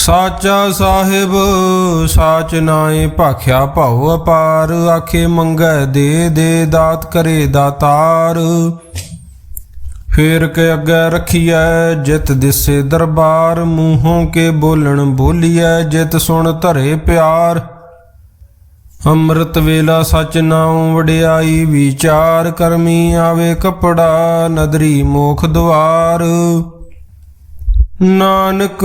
ਸਾਚਾ ਸਾਹਿਬ, ਸਾਚ ਨਾਏ ਭਾਖਿਆ ਭਾਉ ਅਪਾਰ, ਆਖੇ ਮੰਗੈ ਦੇ ਦੇ ਦਾਤ ਕਰੇ ਦਾਤਾਰ। ਫੇਰ ਕੇ ਅੱਗੇ ਰਖੀਐ ਜਿਤ ਦਿਸੇ ਦਰਬਾਰ, ਮੂੰਹੋਂ ਕੇ ਬੋਲਣ ਬੋਲੀਐ ਜਿਤ ਸੁਣ ਧਰੇ ਪਿਆਰ। ਅੰਮ੍ਰਿਤ ਵੇਲਾ ਸਚ ਨਾਉ ਵਡਿਆਈ ਵਿਚਾਰ, ਕਰਮੀ ਆਵੇ ਕਪੜਾ, ਨਦਰੀ ਮੋਖ ਦਵਾਰ ਨਾਨਕ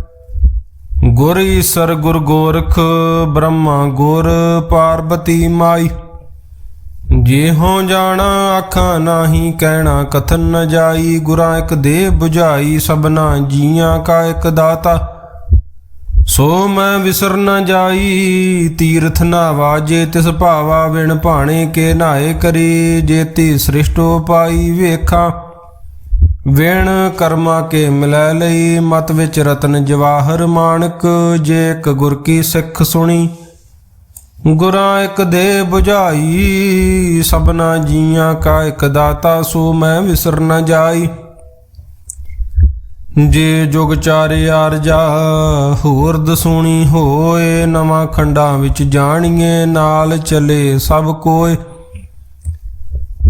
ਗੁਰ ਈਸਰ ਗੁਰ ਗੋਰਖ, ਬ੍ਰਹਮਾ ਗੁਰ ਪਾਰਬਤੀ ਮਾਈ। ਜੇ ਜਾਣਾ ਆਖਾਂ ਨਾਹੀ ਕਹਿਣਾ ਕਥਨ ਨ ਜਾਈ, ਗੁਰਾਂ ਇੱਕ ਦੇ 부ਝਾਈ ਸਭਨਾ ਜੀਆਂ ਕਾ ਇੱਕ ਦਾਤਾ। ਸੋ ਮੈਂ ਵਿਸਰ ਨ ਜਾਈ, ਤੀਰਥ ਨਾ ਵਾਜੇ ਤਿਸ ਭਾਵਾ ਵਿਣ ਭਾਣੇ ਕੇ ਨਾਏ ਕਰੀ, ਜੇਤੀ ਸ੍ਰਿਸ਼ਟੋ ਪਾਈ ਵੇਖਾਂ। ਵੇਣ ਕਰਮਾ ਕੇ ਮਿਲੈ ਲਈ, ਮਤ ਵਿੱਚ ਰਤਨ ਜਵਾਹਰ ਮਾਣਕ, ਜੇ ਇੱਕ ਗੁਰ ਕੀ ਸਿੱਖ ਸੁਣੀ। ਗੁਰਾਂ ਇੱਕ ਦੇ 부ਝਾਈ ਸਭਨਾ ਜੀਆਂ ਕਾ ਇੱਕ ਦਾਤਾ, ਸੋ ਮੈਂ ਵਿਸਰ ਨ ਜਾਈ। ਜੇ ਜੁਗ ਚਾਰੇ ਆਰਜਾ ਹੋਰ ਦਸੂਣੀ ਹੋਏ, ਨਵਾਂ ਖੰਡਾਂ ਵਿੱਚ ਜਾਣੀਏ, ਨਾਲ ਚਲੇ ਸਭ ਕੋਏ।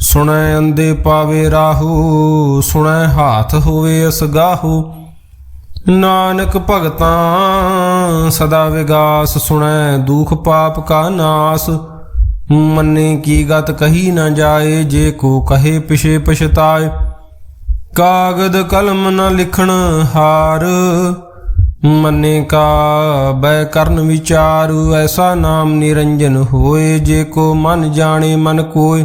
ਸੁਣੈ ਅੰਦੇ ਪਾਵੇ ਰਾਹੂ, ਸੁਣੈ ਹਾਥ ਹੋਵੇ ਅਸਗਾਹੂ ਨਾਨਕ ਭਗਤਾਂ, ਸਦਾ ਵਿਗਾਸ ਸੁਣੈ, ਦੁਖ ਪਾਪ ਕਾ ਨਾਸ। ਮੰਨੇ ਕੀ ਗਤ ਕਹੀ ਨਾ ਜਾਏ, ਜੇ ਕੋ ਕਹੇ ਪਿਛੇ ਪਛਤਾਏ। ਕਾਗਦ ਕਲਮ ਨਾ ਲਿਖਣ ਹਾਰ, ਮੰਨੇ ਕਾ ਬੈ ਕਰਨ ਵਿਚਾਰ। ਐਸਾ ਨਾਮ ਨਿਰੰਜਨ ਹੋਏ, ਜੇ ਕੋ ਮਨ ਜਾਣੇ ਮਨ ਕੋਏ।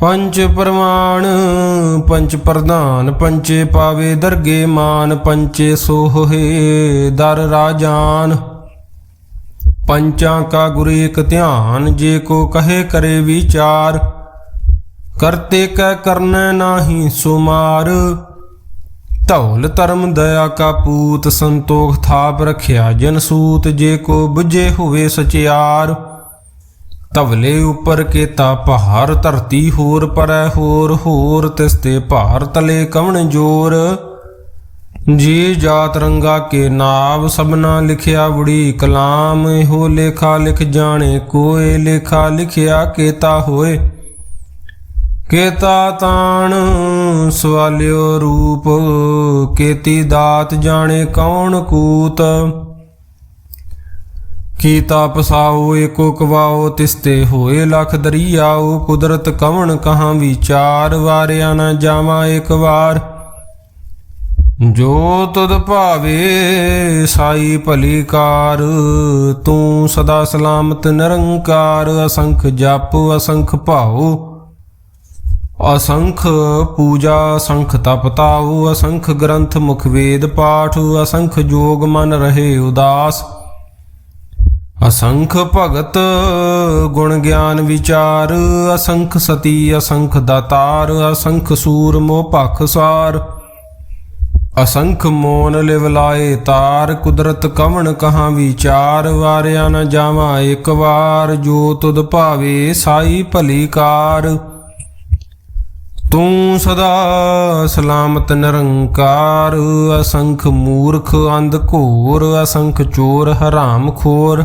ਪੰਚ ਪ੍ਰਮਾਣ ਪੰਚ ਪ੍ਰਧਾਨ ਪੰਚੇ ਪਾਵੇ ਦਰਗੇ ਮਾਨ ਪੰਚੇ ਸੋਹੇ ਦਰ ਰਾਜਾਨ। ਪੰਚਾਂ ਕਾ ਗੁਰ ਇਕ ਧਿਆਨ, ਜੇ ਕੋ ਕਹੇ ਕਰੇ ਵਿਚਾਰ। ਕਰਤੇ ਕੈ ਕਰਨੈ ਨਾਹੀ ਸੁਮਾਰ। ਧੌਲ ਧਰਮ ਦਇਆ ਕਾ ਪੂਤ, ਸੰਤੋਖ ਥਾਪ ਰਖਿਆ ਜਨ ਸੂਤ, ਜੇ ਕੋ ਬੁਝੇ ਹੋਵੇ ਸਚਿਆਰ। ਤਵਲੇ ਉੱਪਰ ਕੇਤਾ ਪਹਾੜ ਧਰਤੀ ਹੋਰ ਪਰੈ ਹੋਰ ਹੋਰ ਤਿਸ ਤੇ ਭਾਰ ਤਲੇ ਕਵਣ ਜੋਰ? ਜੀ ਜਾਤ ਰੰਗਾ ਕੇ ਨਾਮ ਸਭਨਾ ਲਿਖਿਆ ਬੁੜੀ ਕਲਾਮ, ਇਹੋ ਲੇਖਾ ਲਿਖ ਜਾਣੇ, ਕੋਏ ਲੇਖਾ ਲਿਖਿਆ ਕੇਤਾ ਹੋਏ। ਕੇਤਾ ਤਾਣ ਸਵਾਲਿਓ ਰੂਪ, ਕੇਤੀ ਦਾਤ ਜਾਣੇ ਕੌਣ ਕੂਤ? ਕੀਤਾ ਪਸਾਉ ਏਕੋ ਕਵਾਓ, ਤਿਸਤੇ ਹੋਏ ਲਖ ਦਰਿਆਓ ਕੁਦਰਤ ਕਵਣ ਕਹਾਂ ਵਿਚਾਰ, ਵਾਰਿਆ ਨਾ ਜਾਵਾਂ ਇੱਕ ਵਾਰ। ਜੋ ਤੁਧ ਭਾਵੇ, ਸਾਈ ਭਲੀ ਕਾਰ, ਤੂੰ ਸਦਾ ਸਲਾਮਤ ਨਿਰੰਕਾਰ, ਅਸੰਖ ਜਪ, ਅਸੰਖ ਭਾਉ, ਅਸੰਖ ਪੂਜਾ, ਅਸੰਖ ਤਪ ਤਾਉ, ਅਸੰਖ ਗ੍ਰੰਥ ਮੁਖ ਵੇਦ ਪਾਠ, ਅਸੰਖ ਜੋਗ ਮਨ ਰਹੇ ਉਦਾਸ। ਅਸੰਖ ਭਗਤ ਗੁਣ ਗਿਆਨ ਵਿਚਾਰ, ਅਸੰਖ ਸਤੀ, ਅਸੰਖ ਦਾਤਾਰ, ਅਸੰਖ ਸੂਰ ਮੋਹ ਭਖ ਸਾਰ। ਅਸੰਖ ਮੋਨ ਲਿਵ ਲਾਏ ਤਾਰ, ਕੁਦਰਤ ਕਵਣ ਕਹਾਂ ਵਿਚਾਰ, ਵਾਰਿਆ ਨ ਜਾਵਾਂ ਇੱਕ ਵਾਰ, ਜੋ ਤੁਧ ਭਾਵੇ ਸਾਈ ਭਲੀ ਕਾਰ। ਤੂੰ ਸਦਾ ਸਲਾਮਤ ਨਿਰੰਕਾਰ, ਅਸੰਖ ਮੂਰਖ ਅੰਧ ਘੋਰ, ਅਸੰਖ ਚੋਰ ਹਰਾਮ ਖੋਰ।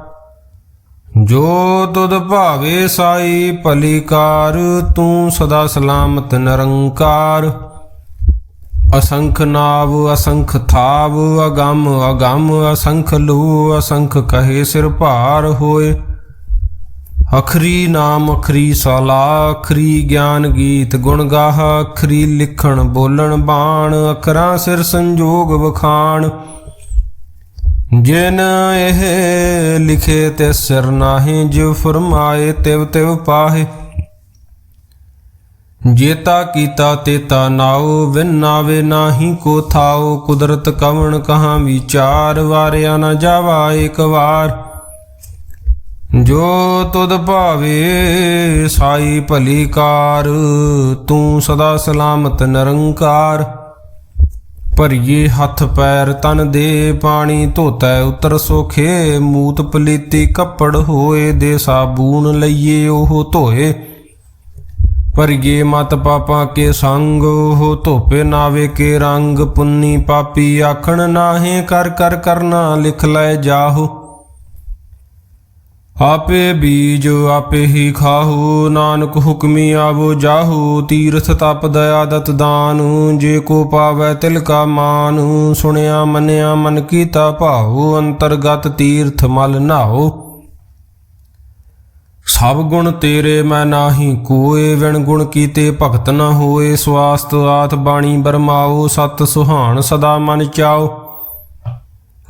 ਜੋ ਤੁਧ ਭਾਵੇ ਸਾਈ ਭਲੀ ਕਾਰ ਤੂੰ ਸਦਾ ਸਲਾਮਤ ਨਿਰੰਕਾਰ। ਅਸੰਖ ਨਾਵ, ਅਸੰਖ ਥਾਵ, ਅਗੰਮ ਅਗੰਮ, ਅਸੰਖ ਲੂ, ਅਸੰਖ ਕਹੇ ਸਿਰ ਭਾਰ ਹੋਏ। ਅਖਰੀ ਨਾਮ, ਅਖਰੀ ਸਾਲਾ, ਅਖਰੀ ਗਿਆਨ ਗੀਤ ਗੁਣ ਗਾਹ, ਅਖਰੀ ਲਿਖਣ ਬੋਲਣ ਬਾਣ, ਅਖਰਾਂ ਸਿਰ ਸੰਜੋਗ ਵਖਾਣ। ਜਿਨ ਇਹ ਲਿਖੇ ਤੇ ਸਿਰ ਨਾਹੀ ਜਿਵ ਫਰਮਾਏ, ਤਿਵ ਤਿਵ ਪਾਹੇ। ਜੇਤਾ ਕੀਤਾ ਤੇਤਾ ਨਾਉ ਵਿਨ ਨਾਵੇ ਨਾਹੀ ਕੋ ਥਾਉ। ਕੁਦਰਤ ਕਵਣ ਕਹਾਂ ਵਿਚਾਰ, ਵਾਰਿਆ ਨਾ ਜਾਵਾ ਇੱਕ ਵਾਰ। ਜੋ ਤੁਧ ਭਾਵੇ, ਸਾਈ ਭਲੀ ਕਾਰ, ਤੂੰ ਸਦਾ ਸਲਾਮਤ ਨਿਰੰਕਾਰ। ਭਰੀਏ ਹੱਥ ਪੈਰ ਤਨ ਦੇ ਪਾਣੀ ਧੋਤੈ ਉਤਰ ਸੋਖੇ, ਮੂਤ ਪਲੀਤੀ ਕੱਪੜ ਹੋਏ ਦੇ ਸਾਬੂਨ ਲਈਏ ਉਹ ਧੋਏ। ਭਰੀਏ ਮਤ ਪਾਪਾਂ ਕੇ ਸੰਗ, ਉਹ ਧੋਪੇ ਨਾਵੇ ਕੇ ਰੰਗ, ਪੁੰਨੀ ਪਾਪੀ ਆਖਣ ਨਾਹੇ ਕਰ ਕਰ ਕਰਨਾ ਲਿਖ ਲੈ ਜਾਹੋ। ਆਪੇ ਬੀਜ ਆਪੇ ਹੀ ਖਾਹੂ, ਨਾਨਕ ਹੁਕਮੀ ਆਵੋ ਜਾਹੂ, ਤੀਰਥ ਤਪ ਦਇਆ ਦਤ ਦਾਨ, ਜੇ ਕੋ ਪਾਵੈ ਤਿਲ ਕਾ ਮਾਨ, ਸੁਣਿਆ ਮੰਨਿਆ ਮਨ ਕੀਤਾ ਭਾਉ, ਅੰਤਰਗਤ ਤੀਰਥ ਮਲ ਨਾਓ ਸਭ ਗੁਣ ਤੇਰੇ ਮੈਂ ਨਾਹੀ, ਕੋਏ ਵਿਣ ਗੁਣ ਕੀਤੇ ਭਗਤ ਨ ਹੋਏ, ਸਵਾਸਤ ਆਤ ਬਾਣੀ ਬਰਮਾਓ ਸਤ ਸੁਹਾਣ ਸਦਾ ਮਨ ਚਾਓ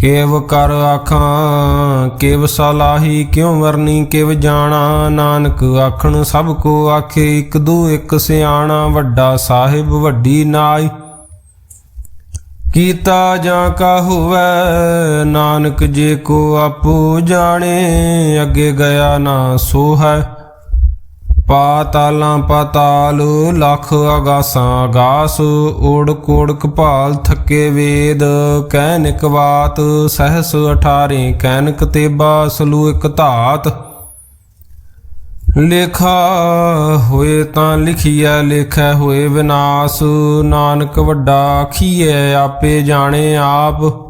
ਕੇਵ ਕਰ ਆਖਾਂ, ਕੇਵ ਸਲਾਹੀ ਕਿਉ ਵਰਨੀ, ਕਿਵ ਜਾਣਾ, ਨਾਨਕ ਆਖਣ ਸਭ ਕੋ ਆਖੇ, ਇਕ ਦੂ ਇਕ ਸਿਆਣਾ, ਵੱਡਾ ਸਾਹਿਬ ਵੱਡੀ ਨਾਈ। ਕੀਤਾ ਜਾਂ ਕਾ ਹੋਵੈ, ਨਾਨਕ ਜੇ ਕੋ ਆਪੋ ਜਾਣੇ, ਅੱਗੇ ਗਿਆ ਨਾ ਸੋ ਹੈ ਪਾਤਾਲਾਂ ਪਾਤਾਲ, ਲੱਖ ਆਗਾਸਾਂ ਆਗਾਸ ਓੜ ਕੋੜ ਕਪਾਲ ਥੱਕੇ ਵੇਦ ਕਹਿਨਿਕ ਬਾਤ ਸਹਸ 18 ਕੈਨਕ ਤੇਬਾ ਸਲੂ ਇਕ ਧਾਤ। ਲੇਖਾ ਹੋਏ ਤਾਂ ਲਿਖੀਐ, ਲੇਖੈ ਹੋਏ ਵਿਨਾਸ਼, ਨਾਨਕ ਵੱਡਾ ਆਖੀਐ, ਆਪੇ ਜਾਣੇ ਆਪ।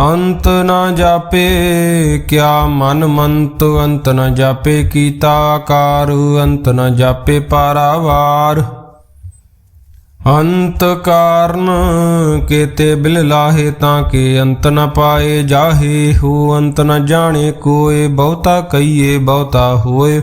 ਅੰਤ ਨਾ ਜਾਪੇ, ਕਿਆ ਮਨ ਮੰਤ ਅੰਤ ਨਾ ਜਾਪੇ, ਕੀਤਾ ਆਕਾਰ ਅੰਤ ਨਾ ਜਾਪੇ ਪਾਰਾਵਾਰ। ਅੰਤ ਕਾਰਨ ਕੇਤੇ ਬਿਲ ਲਾਹੇ ਤਾਂ ਕੇ ਅੰਤ ਨ ਪਾਏ ਜਾਹੇ, ਹੋ ਅੰਤ ਨ ਜਾਣੇ ਕੋਏ, ਬਹੁਤਾ ਕਹੀਏ, ਬਹੁਤਾ ਹੋਏ।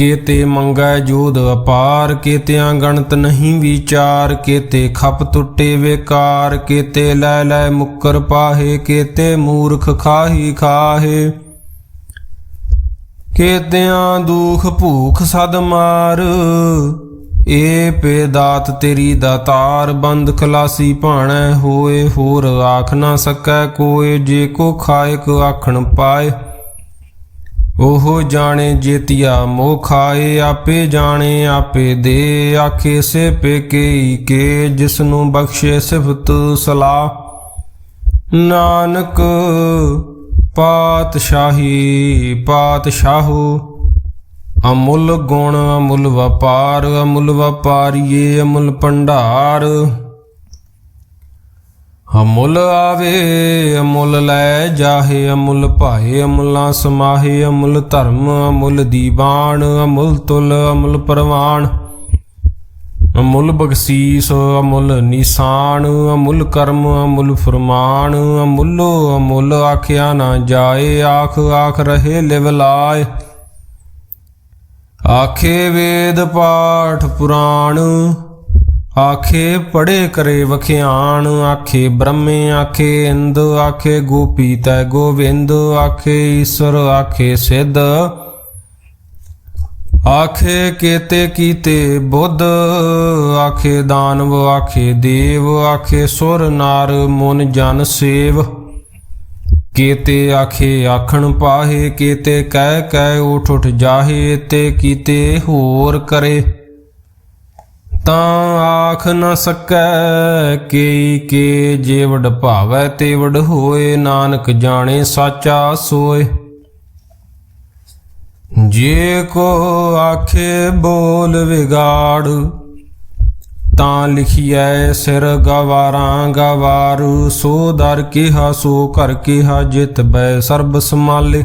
ਕੇਤੇ ਮੰਗੈ ਜੋਦ ਅਪਾਰ, ਕੇਤਿਆਂ ਗਣਤ ਨਹੀਂ ਵਿਚਾਰ, ਕੇਤੇ ਖਪ ਟੁੱਟੇ ਵੇਕਾਰ, ਕੇਤੇ ਲੈ ਲੈ ਮੁੱਕਰ ਪਾਹੇ, ਕੇਤੇ ਮੂਰਖ ਖਾਹੀ ਖਾਹੇ। ਕੇਤਿਆਂ ਦੁਖ ਭੂਖ ਸਦ ਮਾਰ, ਏ ਪੇ ਦਾਤ ਤੇਰੀ ਦਾਤਾਰ ਬੰਦ ਖਲਾਸੀ ਭਾਣੈ ਹੋਏ ਹੋਰ ਆਖ ਨਾ ਸਕੈ ਕੋਏ, ਜੇ ਕੋ ਖਾਇਕ ਆਖਣ ਪਾਏ। ਉਹ ਜਾਣੇ ਜੇਤੀਆ ਮੋਹ ਖਾਏ, ਆਪੇ ਜਾਣੇ, ਆਪੇ ਦੇ। ਆਖੇ ਸੇ ਪੇਕੇ ਕੇ ਜਿਸ ਨੂੰ ਬਖਸ਼ੇ ਸਿਫਤ ਸਲਾਹ। ਨਾਨਕ ਪਾਤਸ਼ਾਹੀ, ਪਾਤਸ਼ਾਹੋ, ਅਮੁੱਲ ਗੁਣ, ਅਮੁੱਲ ਵਪਾਰ, ਅਮੁੱਲ ਵਪਾਰੀਏ, ਅਮੁੱਲ ਭੰਡਾਰ। ਅਮੁੱਲ ਆਵੇ, ਅਮੁੱਲ ਲੈ ਜਾਹੇ, ਅਮੁੱਲ ਭਾਏ, ਅਮੁੱਲਾ ਸਮਾਹੇ, ਅਮੁੱਲ ਧਰਮ, ਅਮੁੱਲ ਦੀਵਾਨ, ਅਮੁੱਲ ਤੁਲ, ਅਮੁੱਲ ਪ੍ਰਵਾਨ। ਅਮੁੱਲ ਬਖਸ਼ੀਸ, ਅਮੁੱਲ ਨਿਸ਼ਾਨ, ਅਮੁੱਲ ਕਰਮ, ਅਮੁੱਲ ਫਰਮਾਨ, ਅਮੁੱਲੋ, ਅਮੁੱਲ ਆਖਿਆ ਨਾ ਜਾਏ, ਆਖ ਆਖ ਰਹੇ ਲਿਵ ਲਾਏ। ਆਖੇ ਵੇਦ ਪਾਠ ਪੁਰਾਣ ਆਖੇ ਪੜੇ ਕਰੇ ਵਖਿਆਣ ਆਖੇ, ਬ੍ਰਹਮੇ ਆਖੇ, ਇੰਦ ਆਖੇ, ਗੋਪੀ ਤੈ ਗੋਵਿੰਦ ਆਖੇ ਈਸ਼ਵਰ ਆਖੇ, ਸਿੱਧ ਆਖੇ, ਕੇਤੇ ਕੀਤੇ ਬੁੱਧ ਆਖੇ, ਦਾਨਵ ਆਖੇ, ਦੇਵ ਆਖੇ, ਸੁਰ ਨਾਰ ਮਨ ਜਨ ਸੇਵ। ਕੀਤੇ ਆਖੇ, ਆਖਣ ਪਾਹੇ, ਕੀਤੇ ਕਹਿ ਕਹਿ ਉਠ ਉਠ ਜਾਹੇ, ਤੇ ਕੀਤੇ ਹੋਰ ਕਰੇ। ਤਾਂ ਆਖ ਨ ਸਕੈ ਕੇ ਕੇ ਜੇ ਭਾਵੈ ਤੇ ਹੋਏ, ਨਾਨਕ ਜਾਣੇ ਸਾਚਾ ਸੋਏ। ਜੇ ਕੋ ਆਖੇ ਬੋਲ ਵਿਗਾੜ, ਤਾਂ ਲਿਖੀਐ ਸਿਰ ਗਵਾਰਾਂ ਗਵਾਰੂ, ਸੋ ਦਰ ਕਿਹਾ ਸੋ ਕਰ ਕਿਹਾ ਜਿਤ ਬੈ ਸਰਬ ਸਮਾਲੇ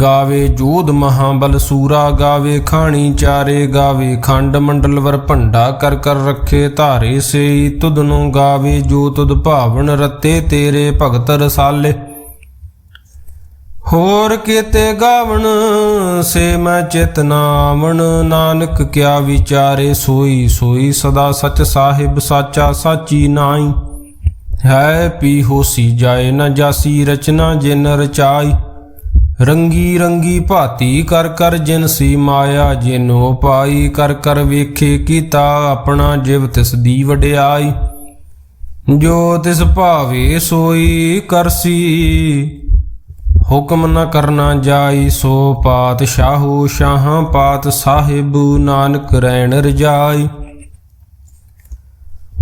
ਗਾਵੇ ਜੋਧ ਮਹਾਬਲ ਸੂਰਾ, ਗਾਵੇ ਖਾਣੀ ਚਾਰੇ, ਗਾਵੇ ਖੰਡ ਮੰਡਲ ਵਰ ਭੰਡਾ ਕਰ ਕਰ ਰੱਖੇ ਧਾਰੇ ਸੇ ਤੁਧ ਨੂੰ ਗਾਵੇ ਜੋ ਤੁਧ ਭਾਵਨ ਰਤੇ ਤੇਰੇ ਭਗਤ ਰਸਾਲੇ। ਹੋਰ ਕੀਤੇ ਗਾਵਣ, ਸੇ ਮੈਂ ਚਿਤ ਨਾਵਣ, ਨਾਨਕ ਕਿਆ ਵਿਚਾਰੇ ਸੋਈ ਸੋਈ ਸਦਾ ਸਚ ਸਾਹਿਬ ਸਾਚਾ ਸਾਚੀ ਨਾਈ। ਹੈ ਪੀ ਹੋਸੀ ਜਾਏ ਨਾ ਜਾਸੀ ਰਚਨਾ ਜਿਨ ਰਚਾਈ। ਰੰਗੀ ਰੰਗੀ ਭਾਤੀ ਕਰ ਕਰ ਜਿਨ ਸੀ ਮਾਇਆ, ਜਿਨੋ ਪਾਈ ਕਰ ਕਰ ਵੇਖੇ ਕੀਤਾ ਆਪਣਾ ਜਿਵ ਤਿਸ ਦੀ ਵਡਿਆਈ। ਜੋ ਤਿਸ ਭਾਵੇ ਸੋਈ ਕਰਸੀ, ਹੁਕਮ ਨ ਕਰਨਾ ਜਾਈ, ਸੋ ਪਾਤ ਪਾਤਸ਼ਾਹੂ ਸ਼ਾਹਾਂ ਪਾਤ ਸਾਹਿਬ ਨਾਨਕ ਰਹਿਣ ਰਜਾਈ।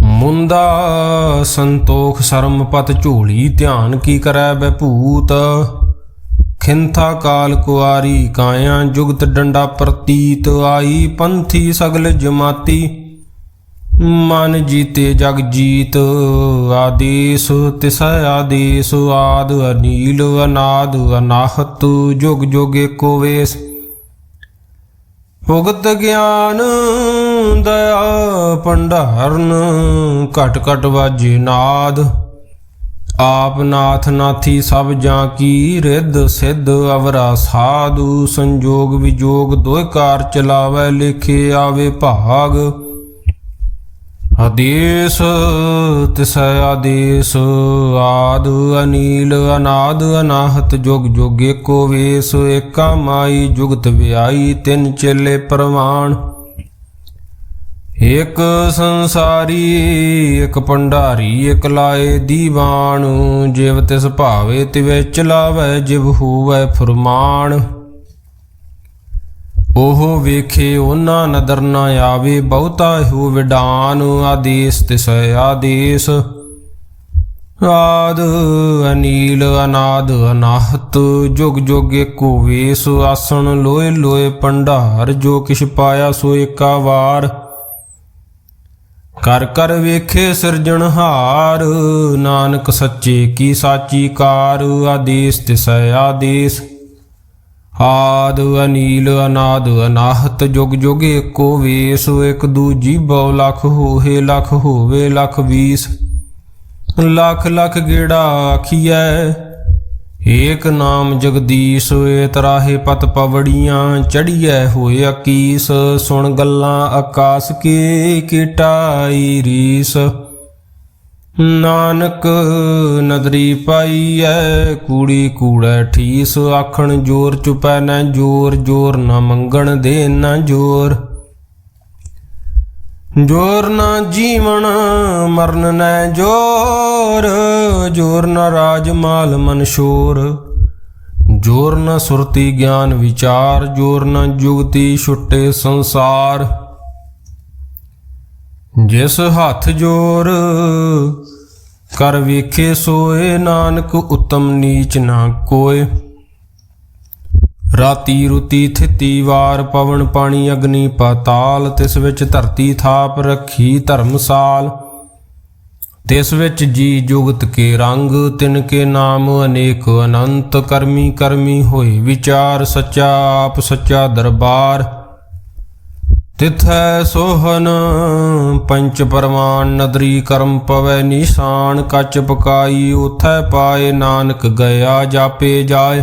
ਮੁੰਦਾ ਸੰਤੋਖ ਸਰਮ ਪਤ ਝੋਲੀ ਧਿਆਨ ਕੀ ਕਰੈ ਬੈ ਭੂਤ ਖਿੰਥਾ ਕਾਲ ਕੁਆਰੀ ਕਾਇਆ ਜੁਗਤ ਡੰਡਾ ਪ੍ਰਤੀਤ ਆਈ ਪੰਥੀ ਸਗਲ ਜਮਾਤੀ। ਮਨ ਜੀਤੇ ਜਗ ਜੀਤ ਆਦੇਸ ਤਿਸੈ ਆਦੇਸ, ਆਦ ਅਨੀਲ, ਅਨਾਦ ਅਨਾਹਤ, ਜੁਗ ਜੁਗ ਏਕੋ ਵੇਸ। ਭੁਗਤ ਗਿਆਨ ਦਇਆ, ਭੰਡਾਰਨ ਘਟ ਘਟ ਵਾਜੇ ਨਾਦ। ਆਪ ਨਾਥ ਨਾਥੀ ਸਭ ਜਾਂ ਕੀ, ਰਿੱਧ ਸਿੱਧ ਅਵਰਾ ਸਾਧੂ, ਸੰਜੋਗ ਵਿਜੋਗ ਦੋਇ ਕਾਰ ਚਲਾਵੇ, ਲਿਖੇ ਆਵੇ ਭਾਗ। ਆਦੇਸ, ਤਿਸੈ ਆਦੇਸ, ਆਦ ਅਨੀਲ, ਅਨਾਦ ਅਨਾਹਤ, ਜੁਗ ਜੁਗ ਏਕੋ ਵੇਸ, ਏਕਾ ਮਾਈ, ਜੁਗਤ ਵਿਆਈ, ਤਿੰਨ ਚੇਲੇ ਪ੍ਰਵਾਨ ਇਕ ਸੰਸਾਰੀ, ਇਕ ਭੰਡਾਰੀ, ਇਕ ਲਾਏ ਦੀਵਾਨ। ਜਿਵ ਤਿਸ ਭਾਵੇ ਤਿਵੇ ਚਲਾਵੇ, ਜਿਵ ਹੋਵੇ ਫਰਮਾਨ। ਉਹ ਵੇਖੇ ਉਹਨਾਂ ਨਦਰ ਨਾ ਆਵੇ, ਬਹੁਤਾ ਹੋ ਵਿਡਾਨ। ਆਦੇਸ ਤਿਸੈ ਆਦੇਸ। ਆਦ ਅਨੀਲ, ਅਨਾਦ ਅਨਾਹਤ, ਜੁਗ ਜੁਗ ਏਕੋ ਵੇਸ। ਆਸਣ ਲੋਏ ਲੋਏ ਭੰਡਾਰ, ਜੋ ਕਿਛ ਪਾਇਆ ਸੋ ਏਕਾ ਵਾਰ। ਕਰ ਕਰ ਵੇਖੇ ਸਿਰਜਣਹਾਰ ਨਾਨਕ ਸੱਚੇ ਕੀ ਸਾਚੀ ਕਾਰ, ਆਦੇਸ ਤਿਸੈ ਆਦੇਸ। ਆਦ ਅਨੀਲ ਅਨਾਦ ਅਨਾਹਤ, ਜੁਗ ਜੁਗ ਏਕੋ ਵੇਸ, ਇਕ ਦੂਜੀ ਬਹੁ ਲਖ ਹੋਏ ਲਖ ਹੋਵੇ ਲਖ ਵੀਸ। ਲੱਖ ਲੱਖ ਗੇੜਾ ਆਖੀਐ ਏਕ ਨਾਮ ਜਗਦੀਸ਼ ਏ ਤਰਾਹੇ ਪਤ ਪਵੜੀਆਂ ਚੜੀਐ ਹੋਏ ਅਕੀਸ, ਸੁਣ ਗੱਲਾਂ ਆਕਾਸ ਕੀ ਕੀਟਾਈ ਰੀਸ। ਨਾਨਕ ਨਦਰੀ ਪਾਈਐ, ਕੂੜੀ ਕੂੜੈ ਠੀਸ, ਆਖਣ ਜੋਰ ਚੁਪੈ ਨਾ ਜੋਰ ਜੋਰ ਨਾ ਮੰਗਣ ਦੇ ਨਾ ਜੋਰ। ਜੋਰ ਨਾ ਜੀਵਨ, ਮਰਨ ਨੈ ਜੋਰ। ਜੋਰ ਨਾ ਰਾਜ ਮਾਲ ਮਨਸ਼ੋਰ ਜੋਰ ਨਾ ਸੁਰਤੀ ਗਿਆਨ ਵਿਚਾਰ। ਜੋਰ ਨਾ ਜੁਗਤੀ ਛੁੱਟੇ ਸੰਸਾਰ। ਜਿਸ ਹੱਥ ਜੋਰ, ਕਰ ਵੇਖੇ ਸੋਏ, ਨਾਨਕ ਉਤਮ ਨੀਚ ਨਾ ਕੋਏ। ਰਾਤੀ ਰੁਤੀ ਥਿਤੀ ਵਾਰ ਪਵਨ ਪਾਣੀ ਅਗਨੀ ਪਾਤਾਲ, ਤਿਸ ਵਿੱਚ ਧਰਤੀ ਥਾਪ ਰੱਖੀ ਧਰਮਸਾਲ। ਤਿਸ ਵਿੱਚ ਜੀ ਜੁਗਤ ਕੇ ਰੰਗ, ਤਿਨ ਕੇ ਨਾਮ ਅਨੇਕ ਅਨੰਤ, ਕਰਮੀ ਕਰਮੀ ਹੋਏ ਵਿਚਾਰ, ਸੱਚਾ ਆਪ ਸੱਚਾ ਦਰਬਾਰ। ਤਿਥੈ ਸੋਹਨ, ਪੰਚ ਪਰਮਾਨ ਨਦਰੀ ਕਰਮ ਪਵੈ ਨਿਸ਼ਾਨ, ਕੱਚ ਪਕਾਈ ਉਥੈ ਪਾਏ ਨਾਨਕ ਗਿਆ ਜਾਪੇ ਜਾਏ।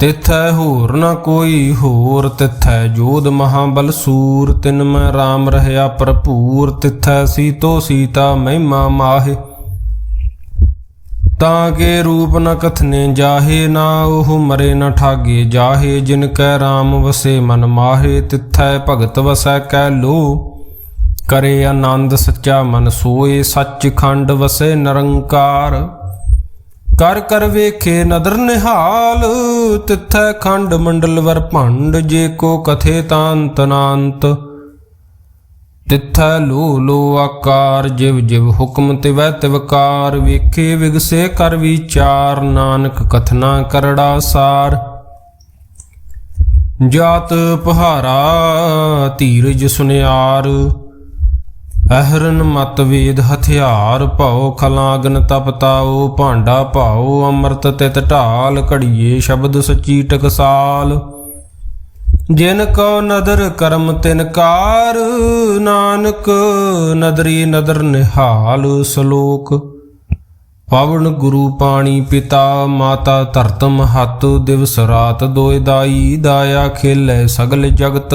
ਤਿਥੈ ਹੋਰ ਨਾ ਕੋਈ ਹੋਰ, ਤਿਥੈ ਜੋਧ ਮਹਾਬਲ ਸੂਰ, ਤਿਨ ਮੈਂ RAM ਰਹਿਆ ਭਰਪੂਰ, ਤਿੱਥੈ ਸੀਤੋ ਸੀਤਾ ਮਹਿਮਾ ਮਾਹੇ। ਤਾਂ ਕੇ ਰੂਪ ਨ ਕਥਨੇ ਜਾਹੇ, ਨਾ ਉਹ ਮਰੇ ਨ ਠਾਗੇ ਜਾਹੇ, ਜਿਨ ਕੈ RAM ਵਸੇ ਮਨ ਮਾਹੇ, ਤਿਥੈ ਭਗਤ ਵਸੈ ਕੈ ਲੋ। ਕਰੇ ਆਨੰਦ ਸੱਚਾ ਮਨ ਸੋਏ ਸੱਚ ਖੰਡ ਵਸੇ ਨਿਰੰਕਾਰ। ਕਰ ਕਰ ਵੇਖੇ ਨਦਰ ਨਿਹਾਲ, ਤਿੱਥੈ ਖੰਡ ਮੰਡਲ ਵਰ ਭੰਡ, ਜੇ ਕੋ ਕਥੇ ਤਾਂਤ ਨਾਂਤ ਤਿੱਥੈ ਲੋ ਲੋ ਆਕਾਰ, ਜਿਵ ਜਿਵ ਹੁਕਮ ਤਿਵੈ ਤਿਵਕਾਰ ਵੇਖੇ ਵਿਗਸੇ ਕਰ ਵਿਚਾਰ, ਨਾਨਕ ਕਥਨਾ ਕਰੜਾ ਸਾਰ। ਜਾਤ ਪਹਾਰਾ, ਧੀਰਜ ਸੁਨਿਆਰ। ਅਹਰਨ ਮਤ ਵੇਦ ਹਥਿਆਰ ਭਉ ਖਲਾਗਨ ਤਪਤਾਓ ਭਾਂਡਾ ਭਾਉ, ਅੰਮ੍ਰਿਤ ਤਿਤ ਢਾਲ, ਘੜੀਏ ਸ਼ਬਦ ਸਚੀ ਟਕਸਾਲ ਜਿਨ ਕੋ ਨਦਰ ਕਰਮ ਤਿਨ ਕਾਰ, ਨਾਨਕ ਨਦਰੀ ਨਦਰ ਨਿਹਾਲ ਸ਼ਲੋਕ। ਪਵਨ ਗੁਰੂ ਪਾਣੀ ਪਿਤਾ, ਮਾਤਾ ਧਰਤ ਮਹਤ ਦਿਵਸ ਰਾਤ ਦੋਇ ਦਾਈ, ਦਾਇਆ ਖੇਲੇ ਸਗਲ ਜਗਤ।